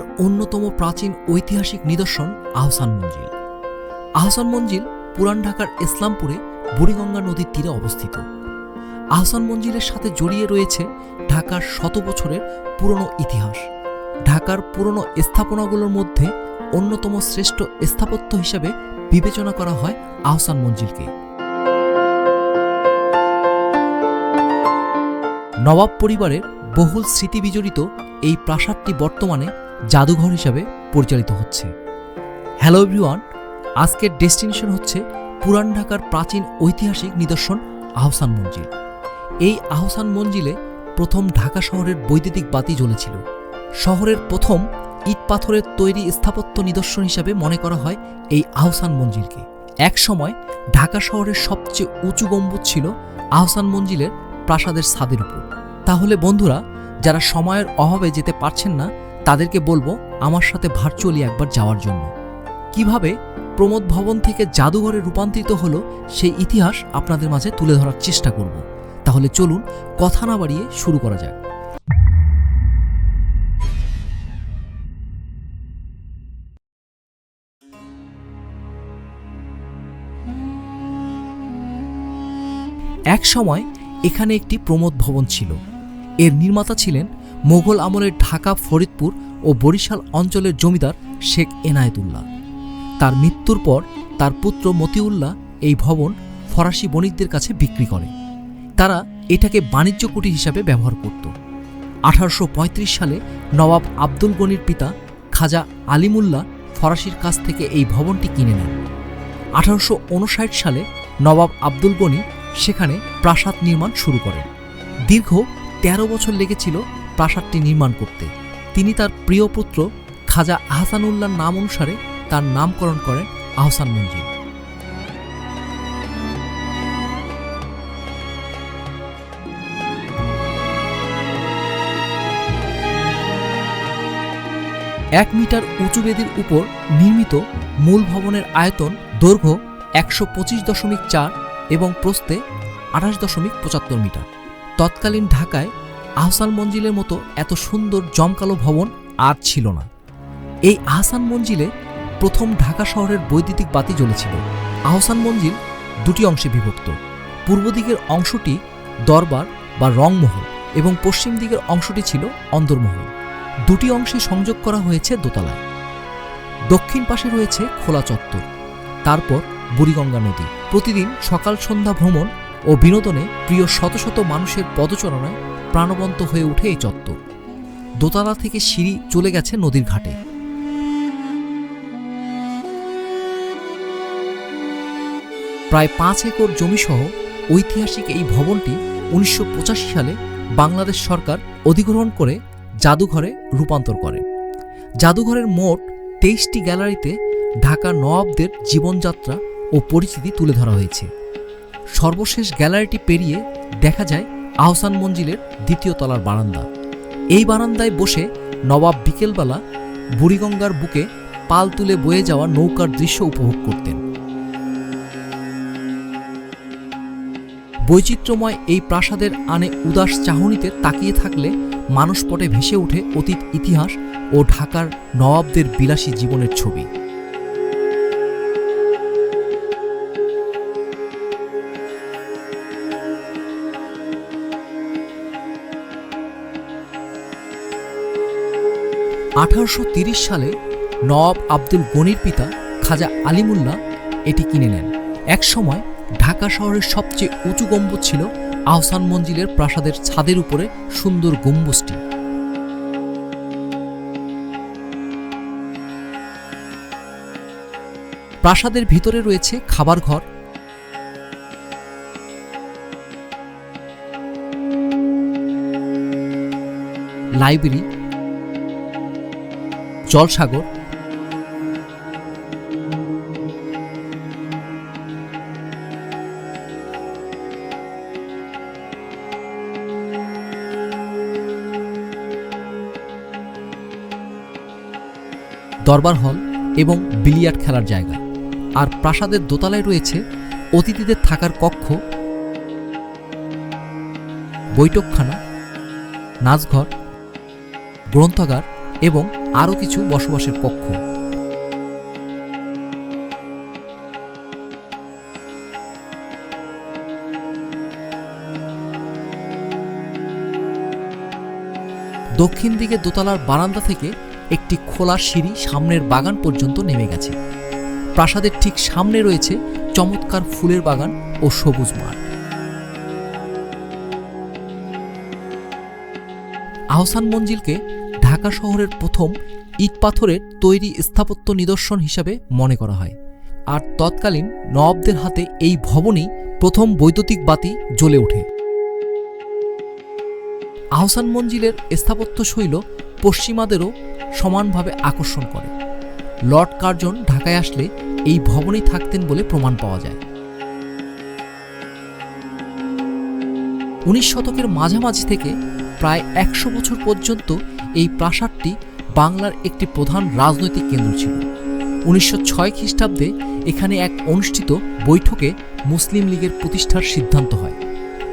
অন্যতম প্রাচীন ঐতিহাসিক নিদর্শন আহসান মঞ্জিল। আহসান মঞ্জিল পুরান ঢাকার ইসলামপুরে বুড়িগঙ্গা নদীর তীরে অবস্থিত। আহসান মঞ্জিলের সাথে জড়িয়ে রয়েছে ঢাকার শত বছরের পুরনো ইতিহাস। ঢাকার পুরনো স্থাপনাগুলোর মধ্যে অন্যতম শ্রেষ্ঠ স্থাপত্য হিসেবে বিবেচনা করা হয় আহসান মঞ্জিলকে। নবাব পরিবারের বহুল স্মৃতি বিজড়িত এই প্রাসাদটি বর্তমানে জাদুঘর হিসাবে পরিচালিত হচ্ছে। হ্যালো এভরিওয়ান আজকের ডেস্টিনেশন হচ্ছে পুরান ঢাকার প্রাচীন ঐতিহাসিক নিদর্শন আহসান মঞ্জিল। এই আহসান মঞ্জিলে প্রথম ঢাকা শহরের বৈদ্যুতিক বাতি জ্বলেছিল। শহরের প্রথম ইট পাথরের তৈরি স্থাপত্য নিদর্শন হিসাবে মনে করা হয় এই আহসান মঞ্জিলকে। একসময় ঢাকা শহরের সবচেয়ে উঁচু গম্বুজ ছিল আহসান মঞ্জিলের প্রাসাদের ছাদের উপর। তাহলে বন্ধুরা, যারা সময়ের অভাবে যেতে পারছেন না তাদেরকে বলব আমার সাথে ভার্চুয়ালি একবার যাওয়ার জন্য। কীভাবে? প্রমোদ ভবন থেকে জাদুঘরে রূপান্তরিত হলো সেই ইতিহাস আপনাদের মাঝে তুলে ধরার চেষ্টা করব। তাহলে চলুন কথা না বাড়িয়ে শুরু করা যাক। এক সময় এখানে একটি প্রমোদ ভবন ছিল। এর নির্মাতা ছিলেন মোগল আমলের ঢাকা, ফরিদপুর ও বরিশাল অঞ্চলের জমিদার শেখ এনায়েতুল্লাহ। তার মৃত্যুর পর তার পুত্র মতিউল্লাহ এই ভবন ফরাসি বণিকদের কাছে বিক্রি করে। তারা এটাকে বাণিজ্য কুটি হিসাবে ব্যবহার করত। আঠারোশো পঁয়ত্রিশ সালে নবাব আব্দুল গনির পিতা খাজা আলিমুল্লাহ ফরাসির কাছ থেকে এই ভবনটি কিনে নেন। আঠারোশো উনষাট সালে নবাব আব্দুল গনি সেখানে প্রাসাদ নির্মাণ শুরু করেন। দীর্ঘ ১৩ বছর লেগেছিল প্রাসাদটি নির্মাণ করতে। তিনি তার প্রিয় পুত্র খাজা আহসানুল্লাহর নাম অনুসারে তার নামকরণ করেন আহসান মঞ্জিল। এক মিটার উঁচু বেদির উপর নির্মিত মূল ভবনের আয়তন, দৈর্ঘ্য একশো পঁচিশ দশমিক চার এবং প্রস্থে আঠাশ দশমিক পঁচাত্তর মিটার। তৎকালীন ঢাকায় আহসান মঞ্জিলের মতো এত সুন্দর জমকালো ভবন আর ছিল না। এই আহসান মঞ্জিলে প্রথম ঢাকা শহরের বৈদ্যুতিক বাতি জ্বলেছিল। আহসান মঞ্জিল দুটি অংশে বিভক্ত। পূর্ব দিকের অংশটি দরবার বা রংমহল এবং পশ্চিম দিকের অংশটি ছিল অন্দরমহল। দুটি অংশে সংযোগ করা হয়েছে দোতলা দক্ষিণ পাশে রয়েছে খোলা চত্বর। তারপর বুড়িগঙ্গা নদী। প্রতিদিন সকাল সন্ধ্যা ভ্রমণ ও বিনোদনে প্রিয় শত শত মানুষের পদচারণায় প্রাণবন্ত হয়ে ওঠে এই চত্বর। দোতলা থেকে সিঁড়ি চলে গেছে নদীর ঘাটে। প্রায় পাঁচ একর জমিসহ ঐতিহাসিক এই ভবনটি উনিশশো পঁচাশি সালে বাংলাদেশ সরকার অধিগ্রহণ করে জাদুঘরে রূপান্তর করে। জাদুঘরের মোট তেইশটি গ্যালারিতে ঢাকা নবাবদের জীবনযাত্রা ও পরিচিতি তুলে ধরা হয়েছে। সর্বশেষ গ্যালারিটি পেরিয়ে দেখা যায় আহসান মঞ্জিলের দ্বিতীয় তলার বারান্দা। এই বারান্দায় বসে নবাব বিকেলবেলা বুড়িগঙ্গার বুকে পাল তুলে বয়ে যাওয়া নৌকার দৃশ্য উপভোগ করতেন। বৈচিত্র্যময় এই প্রাসাদের আনে উদাস চাহনিতে তাকিয়ে থাকলে মানসপটে ভেসে ওঠে অতীত ইতিহাস ও ঢাকার নবাবদের বিলাসী জীবনের ছবি। আঠারোশো সালে নওয়াব আব্দুল গনির পিতা খাজা আলিমুল্লাহ এটি কিনে নেন। একসময় ঢাকা শহরের সবচেয়ে উঁচু গম্বুজ ছিল আহসান মঞ্জিলের প্রাসাদের ছাদের উপরে সুন্দর গম্বুজটি। প্রাসাদের ভিতরে রয়েছে খাবার ঘর। লাইব্রেরি জলসাগর। দরবার হল এবং বিলিয়ার্ড খেলার জায়গা। আর প্রাসাদের দোতলায় রয়েছে অতিথিদের থাকার কক্ষ, বৈঠকখানা, নাচঘর, গ্রন্থাগার এবং আরও কিছু বসবাসের কক্ষ দক্ষিণ দিকে দোতলার বারান্দা থেকে একটি খোলা সিঁড়ি সামনের বাগান পর্যন্ত নেমে গেছে। প্রাসাদের ঠিক সামনে রয়েছে চমৎকার ফুলের বাগান ও সবুজ মাঠ। আহসান মঞ্জিলকে ঢাকা শহরের প্রথম ইট পাথরের তৈরি স্থাপত্য নিদর্শন হিসাবে মনে করা হয়। আর তৎকালীন নবাবদের হাতে এই ভবনেই প্রথম বৈদ্যুতিক বাতি জ্বলে ওঠে। আহসান মঞ্জিলের স্থাপত্য শৈল পশ্চিমাদেরও সমানভাবে আকর্ষণ করে। লর্ড কার্জন ঢাকায় আসলে এই ভবনেই থাকতেন বলে প্রমাণ পাওয়া যায়। উনিশ শতকের মাঝামাঝি থেকে প্রায় একশো বছর পর্যন্ত এই প্রাসাদটি বাংলার একটি প্রধান রাজনৈতিক কেন্দ্র ছিল। উনিশশো ছয় খ্রিস্টাব্দে এখানে এক অনুষ্ঠিত বৈঠকে মুসলিম লীগের প্রতিষ্ঠার সিদ্ধান্ত হয়।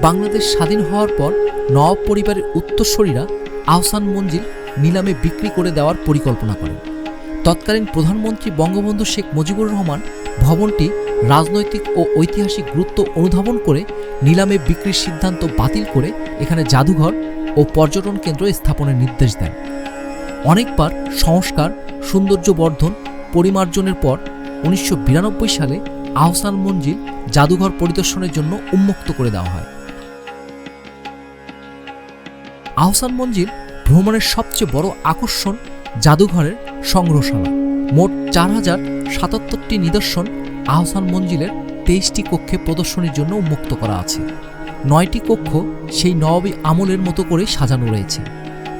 বাংলাদেশ স্বাধীন হওয়ার পর নবাব পরিবারের উত্তরসূরিরা আহসান মঞ্জিল নিলামে বিক্রি করে দেওয়ার পরিকল্পনা করেন। তৎকালীন প্রধানমন্ত্রী বঙ্গবন্ধু শেখ মুজিবুর রহমান ভবনটি রাজনৈতিক ও ঐতিহাসিক গুরুত্ব অনুধাবন করে নিলামে বিক্রির সিদ্ধান্ত বাতিল করে এখানে জাদুঘর ও পর্যটন কেন্দ্র স্থাপনের নির্দেশ দেন। অনেকবার সংস্কার সৌন্দর্য বর্ধন পরিমার্জনের পর উনিশশো বিরানব্বই সালে আহসান মঞ্জিল জাদুঘর পরিদর্শনের জন্য উন্মুক্ত করে দেওয়া হয়। আহসান মঞ্জিল ভ্রমণের সবচেয়ে বড় আকর্ষণ জাদুঘরের সংগ্রহশালা। মোট চার হাজার সাতাত্তরটি নিদর্শন আহসান মঞ্জিলের তেইশটি কক্ষে প্রদর্শনীর জন্য উন্মুক্ত করা আছে। নয়টি কক্ষ সেই নবাবী আমলের মতো করে সাজানো রয়েছে।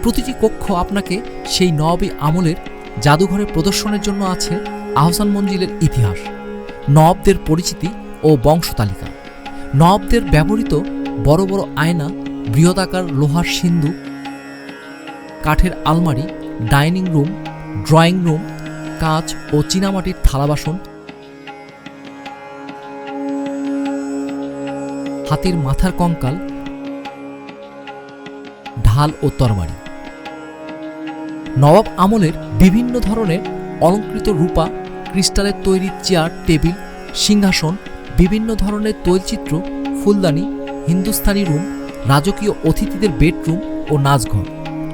প্রতিটি কক্ষ আপনাকে সেই নবাবী আমলের জাদুঘরে প্রদর্শনের জন্য আছে আহসান মঞ্জিলের ইতিহাস, নবাবদের পরিচিতি ও বংশতালিকা। নবাবদের ব্যবহৃত বড় বড় আয়না, বৃহদাকার লোহার সিন্ধু, কাঠের আলমারি, ডাইনিং রুম, ড্রয়িং রুম, কাঁচ ও চীনামাটির থালা হাতির মাথার কঙ্কাল, ঢাল ও তরবারি। নবাব আমলের বিভিন্ন ধরনের অলঙ্কৃত রূপা, ক্রিস্টালের তৈরি চেয়ার, টেবিল, সিংহাসন, বিভিন্ন ধরনের তৈলচিত্র, ফুলদানি হিন্দুস্তানি রুম, রাজকীয় অতিথিদের বেডরুম ও নাচঘর।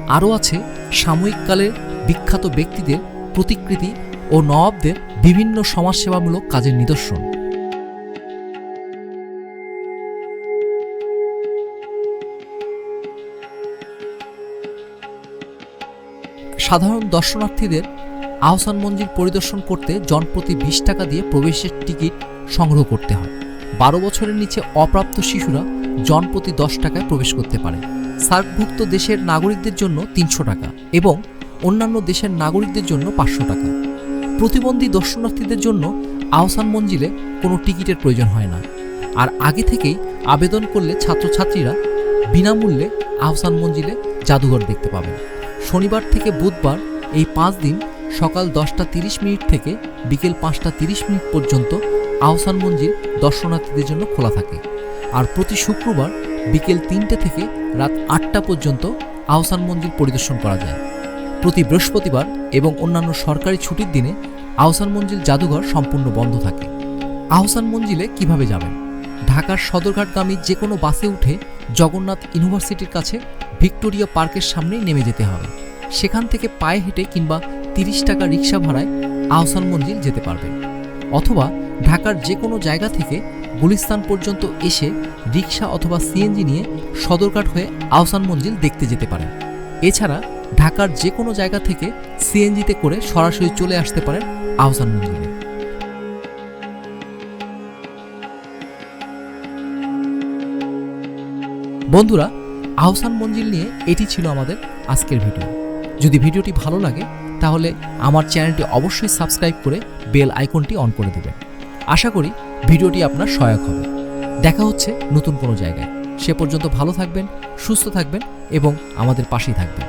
আরও আছে সাময়িককালের বিখ্যাত ব্যক্তিদের প্রতিকৃতি ও নবাবদের বিভিন্ন সমাজসেবামূলক কাজের নিদর্শন। সাধারণ দর্শনার্থীদের আহসান মঞ্জিল পরিদর্শন করতে জনপ্রতি বিশ টাকা দিয়ে প্রবেশের টিকিট সংগ্রহ করতে হয়। বারো বছরের নিচে অপ্রাপ্ত শিশুরা জনপ্রতি দশ টাকায় প্রবেশ করতে পারে। সার্কভুক্ত দেশের নাগরিকদের জন্য তিনশো টাকা এবং অন্যান্য দেশের নাগরিকদের জন্য পাঁচশো টাকা। প্রতিবন্ধী দর্শনার্থীদের জন্য আহসান মঞ্জিলে কোনো টিকিটের প্রয়োজন হয় না। আর আগে থেকেই আবেদন করলে ছাত্রছাত্রীরা বিনামূল্যে আহসান মঞ্জিলে জাদুঘর দেখতে পাবেন। শনিবার থেকে বুধবার এই পাঁচ দিন সকাল দশটা তিরিশ মিনিট থেকে বিকেল পাঁচটা তিরিশ মিনিট পর্যন্ত আহসান মঞ্জিল দর্শনার্থীদের জন্য খোলা থাকে। আর প্রতি শুক্রবার বিকেল তিনটে থেকে রাত আটটা পর্যন্ত আহসান মঞ্জিল পরিদর্শন করা যায়। প্রতি বৃহস্পতিবার এবং অন্যান্য সরকারি ছুটির দিনে আহসান মঞ্জিল জাদুঘর সম্পূর্ণ বন্ধ থাকে। আহসান মঞ্জিলে কীভাবে যাবেন? ঢাকার সদরঘাটগামী যে কোনো বাসে উঠে জগন্নাথ ইউনিভার্সিটির কাছে ভিক্টোরিয়া পার্কের সামনেই নেমে যেতে হবে। সেখান থেকে পায়ে হেঁটে কিংবা তিরিশ টাকা রিক্সা ভাড়ায় আহসান মঞ্জিল যেতে পারবেন। অথবা ঢাকার যে কোনো জায়গা থেকে গুলিস্তান পর্যন্ত এসে রিক্সা অথবা সিএনজি নিয়ে সদরঘাট হয়ে আহসান মঞ্জিল দেখতে যেতে পারেন। এছাড়া ঢাকার যে কোনো জায়গা থেকে সিএনজিতে করে সরাসরি চলে আসতে পারেন আহসান মঞ্জিলে। বন্ধুরা আহসান মঞ্জিল নিয়ে এটি ছিল আমাদের আজকের ভিডিও। যদি ভিডিওটি ভালো লাগে, তাহলে আমার চ্যানেলটি অবশ্যই সাবস্ক্রাইব করে বেল আইকনটি অন করে দেবেন। আশা করি ভিডিওটি আপনার সহায়ক হবে। দেখা হচ্ছে নতুন কোনো জায়গায়। সে পর্যন্ত ভালো থাকবেন, সুস্থ থাকবেন এবং আমাদের পাশেই থাকবেন।